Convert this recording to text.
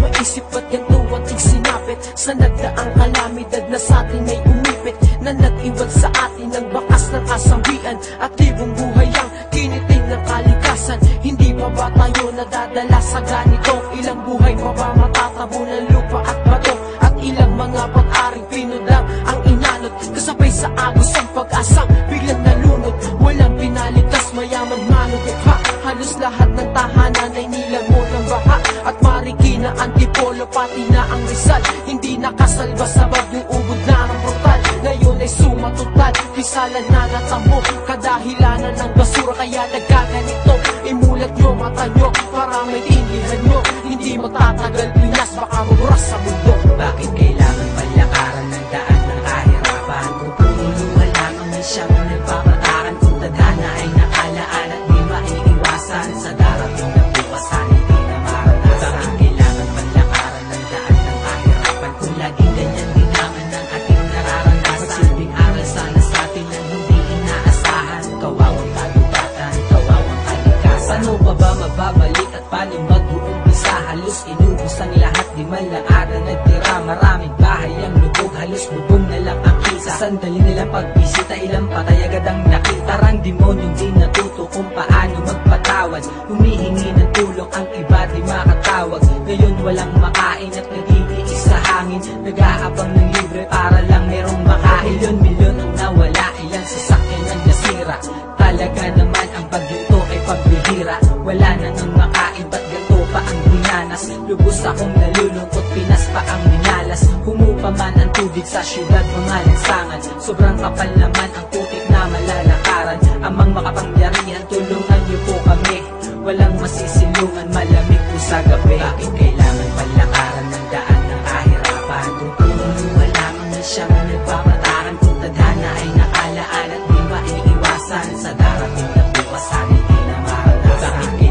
maisip at ganito at sinapit Sa nagdaang kalamidad na sa atin ay umipit Na nag-iwan sa atin ng bakas ng kasawian At libong buhay ang kiniting ng kalikasan Hindi pa ba tayo nadadala sa ganito? Ilang buhay pa ba matatabo ng lupa at bato? At ilang mga pag-aring pinudang ang lahat ng tahanan ay nilamon ng baha. At marikina antipolo pati na ang Rizal. Hindi nakasalba sa bagyong ubod na ng portal Ngayon ay sumatotal Pisalan na natamo Kadahilanan ng basura kaya nagkaganito. Imulat nyo mata nyo pa ba mababalik at paano mag-uumpisa Halos inubos ang lahat, di man lang ata nagtira. Maraming bahay ang lubog, halos bubong na lang ang kita Sandali nilang pagbisita, ilang patay agad ang nakita. Parang demonyong di natuto kung paano magpatawad. Humihingi ng tulong ang iba di makatawag. Ngayon walang makain at nagtitiis sa hangin. Nag-aabang ng libre para lang merong makain. Milyon-milyon ang nawala, ilang sasakyan ang nasira danas Lubos akong nalulungkot, Pinas pa ang minalas. Humupa man ang tubig sa syudad, mga lansangan Sobrang kapal naman ang putik na malalakaran. Amang makapangyarihan, tulungan niyo po kami. Walang masisilungan, malamig po sa gabi. Bakit kailangan palakaran ng daan ng kahirapan? Kung puno wala man na siyang nagpapataran. Kung tadhana ay nakalaan at di maiiwasan Sa darating na bukas, sana di na maranasan Bakit